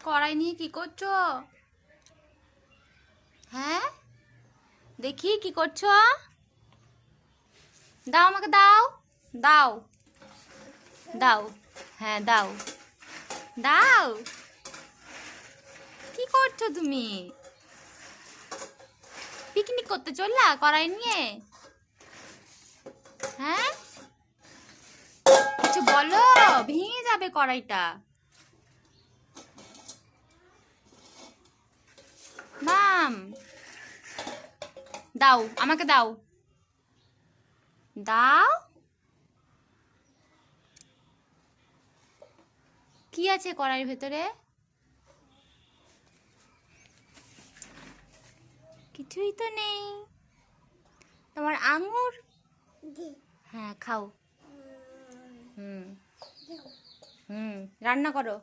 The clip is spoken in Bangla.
কড়াই নিয়ে কি করছ? হ্যাঁ? দেখি কি করছ? দাও আমাকে, দাও দাও দাও হ্যাঁ দাও দাও। কি করছ তুমি? পিকনিক করতে চললা কড়াই নিয়ে? হ্যাঁ? কিছু বলো, ভেঙে যাবে কড়াইটা। মাম দাও আমাকে দাও। দাও। কি আছে কড়াইয়ের ভেতরে? কিছুই তো নেই। তোমার আঙুর? হ্যাঁ খাও। হুম। হুম রান্না করো।